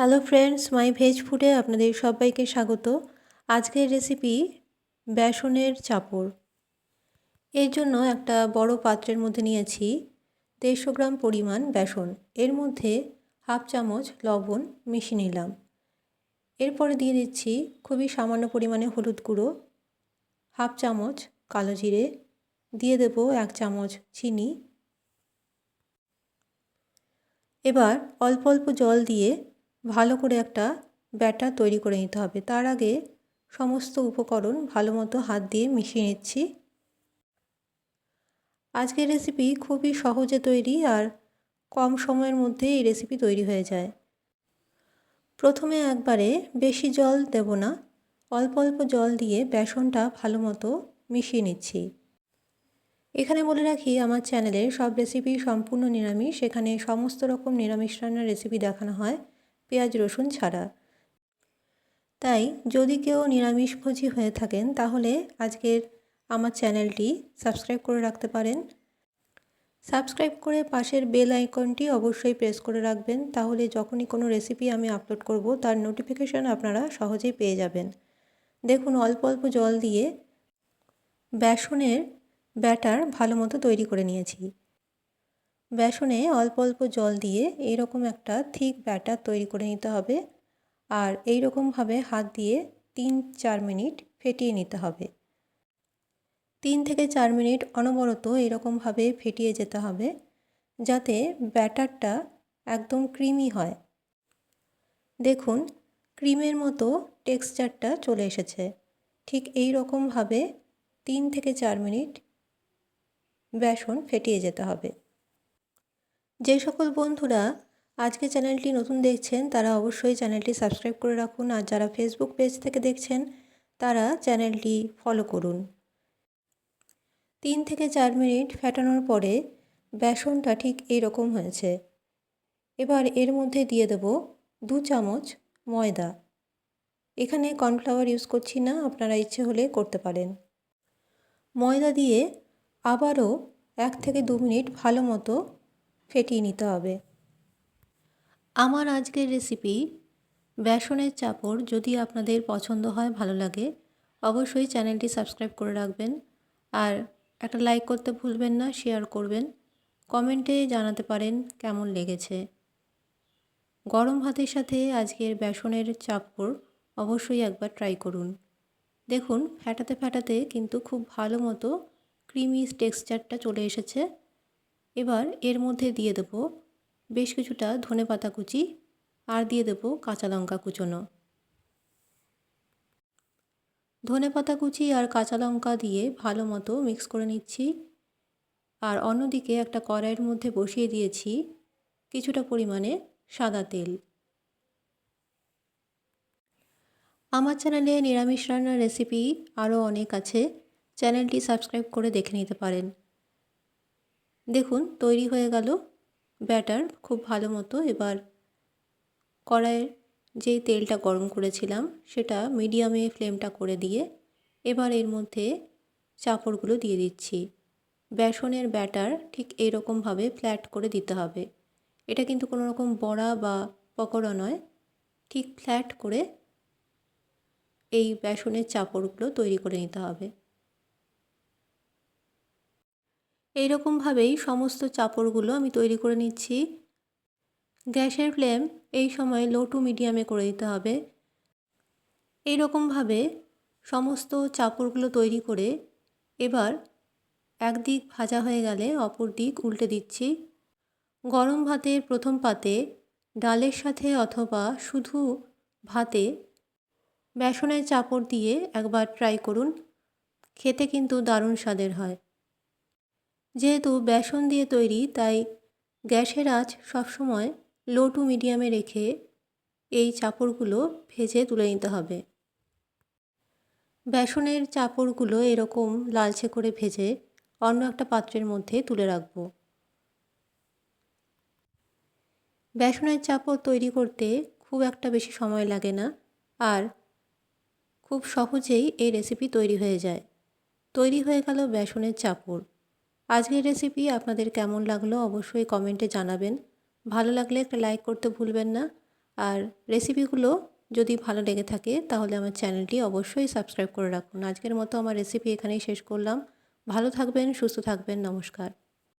Hello friends মাই veg ফুডে আপনাদের সবাইকে স্বাগত। আজকের রেসিপি বেসনের চাপড়। এর জন্য একটা বড় পাত্রের মধ্যে নিয়েছি দেড়শো গ্রাম পরিমাণ বেসন। এর মধ্যে হাফ চামচ লবণ মিশিয়ে নিলাম। এরপরে দিয়ে দিচ্ছি খুবই সামান্য পরিমাণে হলুদ গুঁড়ো, হাফ চামচ কালো জিরে, দিয়ে দেব এক চামচ চিনি। এবার অল্প অল্প জল দিয়ে ভালো করে একটা ব্যাটার তৈরি করে নিতে হবে। তার আগে সমস্ত উপকরণ ভালো মতো হাত দিয়ে মিশিয়ে নিচ্ছি। আজকের রেসিপি খুবই সহজে তৈরি আর কম সময়ের মধ্যে এই রেসিপি তৈরি হয়ে যায়। প্রথমে একবারে বেশি জল দেব না, অল্প অল্প জল দিয়ে বেসনটা ভালো মতো মিশিয়ে নিচ্ছি। এখানে বলে রাখি, আমার চ্যানেলে সব রেসিপি সম্পূর্ণ নিরামিষ। এখানে সমস্ত রকম নিরামিষ রান্নার রেসিপি দেখানো হয়। পেঁয়াজ রসুন ছাড়া। তাই যদি কেউ নিরামিষভোজী হয়ে থাকেন, তাহলে আজকের আমার চ্যানেলটি সাবস্ক্রাইব করে রাখতে পারেন। সাবস্ক্রাইব করে পাশের বেল আইকনটি অবশ্যই প্রেস করে রাখবেন, তাহলে যখনই কোনো রেসিপি আমি আপলোড করব, তার নোটিফিকেশান আপনারা সহজেই পেয়ে যাবেন। দেখুন, অল্প অল্প জল দিয়ে বেসনের ব্যাটার ভালো মতো তৈরি করে নিয়েছি। বেসনে অল্প অল্প জল দিয়ে এইরকম একটা থিক ব্যাটার তৈরি করে নিতে হবে। আর এই রকমভাবে হাত দিয়ে তিন চার মিনিট ফেটিয়ে নিতে হবে। তিন থেকে চার মিনিট অনবরত এরকমভাবে ফেটিয়ে যেতে হবে যাতে ব্যাটারটা একদম ক্রিমি হয়। দেখুন, ক্রিমের মতো টেক্সচারটা চলে এসেছে। ঠিক এই রকমভাবে তিন থেকে চার মিনিট বেসন ফেটিয়ে যেতে হবে। যে সকল বন্ধুরা আজকে চ্যানেলটি নতুন দেখছেন, তারা অবশ্যই চ্যানেলটি সাবস্ক্রাইব করে রাখুন। আর যারা ফেসবুক পেজ থেকে দেখছেন, তারা চ্যানেলটি ফলো করুন। তিন থেকে চার মিনিট ফেটানোর পরে বেসনটা ঠিক এই রকম হয়েছে। এবার এর মধ্যে দিয়ে দেব দু চামচ ময়দা। এখানে কর্নফ্লাওয়ার ইউজ করছি না, আপনারা ইচ্ছে হলে করতে পারেন। ময়দা দিয়ে আবারও এক থেকে দু মিনিট ভালো মতো ফেটিয়ে নিতে হবে। আমার আজকের রেসিপি বেসনের চাপড়। যদি আপনাদের পছন্দ হয়, ভালো লাগে, অবশ্যই চ্যানেলটি সাবস্ক্রাইব করে রাখবেন। আর একটা লাইক করতে ভুলবেন না শেয়ার করবেন। কমেন্টে জানাতে পারেন কেমন লেগেছে। গরম ভাতের সাথে আজকের বেসনের চাপড় অবশ্যই একবার ট্রাই করুন। দেখুন ফ্যাটাতে ফ্যাটাতে কিন্তু খুব ভালো মতো ক্রিমি টেক্সচারটা চলে এসেছে। এবার এর মধ্যে দিয়ে দেবো বেশ কিছুটা ধনে পাতা কুচি আর দিয়ে দেবো কাঁচা লঙ্কা কুচোনো। ধনে পাতা কুচি আর কাঁচা লঙ্কা দিয়ে ভালো মতো মিক্স করে নিচ্ছি। আর অন্যদিকে একটা কড়াইয়ের মধ্যে বসিয়ে দিয়েছি কিছুটা পরিমাণে সাদা তেল। আমার চ্যানেলে নিরামিষ রান্নার রেসিপি আরও অনেক আছে। চ্যানেলটি সাবস্ক্রাইব করে দেখে নিতে পারেন। দেখুন, তৈরি হয়ে গেল ব্যাটার খুব ভালো মতো। এবার কড়াইয়ের যেই তেলটা গরম করেছিলাম, সেটা মিডিয়ামে ফ্লেমটা করে দিয়ে এবার এর মধ্যে চাপড়গুলো দিয়ে দিচ্ছি। বেসনের ব্যাটার ঠিক এইরকমভাবে ফ্ল্যাট করে দিতে হবে। এটা কিন্তু কোনো রকম বড়া বা পকোড়া নয়, ঠিক ফ্ল্যাট করে এই বেসনের চাপড়গুলো তৈরি করে নিতে হবে। এইরকমভাবেই সমস্ত চাপড়গুলো আমি তৈরি করে নিচ্ছি। গ্যাসের ফ্লেম এই সময় লো টু মিডিয়ামে করে দিতে হবে। এইরকমভাবে সমস্ত চাপড়গুলো তৈরি করে এবার একদিক ভাজা হয়ে গেলে অপর দিক উল্টে দিচ্ছি। গরম ভাতের প্রথম পাতে ডালের সাথে অথবা শুধু ভাতে বেসনের চাপড় দিয়ে একবার ট্রাই করুন। খেতে কিন্তু দারুণ স্বাদের হয়। যেহেতু বেসন দিয়ে তৈরি, তাই গ্যাসের আঁচ সবসময় লো টু মিডিয়ামে রেখে এই চাপড়গুলো ভেজে তুলে নিতে হবে। বেসনের চাপড়গুলো এরকম লালচে করে ভেজে অন্য একটা পাত্রের মধ্যে তুলে রাখব। বেসনের চাপড় তৈরি করতে খুব একটা বেশি সময় লাগে না আর খুব সহজেই এই রেসিপি তৈরি হয়ে যায়। তৈরি হয়ে গেল বেসনের চাপড়। আজকের রেসিপি আপনাদের কেমন লাগল অবশ্যই কমেন্টে জানাবেন। ভালো লাগলে একটা লাইক করতে ভুলবেন না। আর রেসিপিগুলো যদি ভালো লেগে থাকে তাহলে আমার চ্যানেলটি অবশ্যই সাবস্ক্রাইব করে রাখুন। আজকের মতো আমার রেসিপি এখানেই শেষ করলাম। ভালো থাকবেন, সুস্থ থাকবেন, নমস্কার।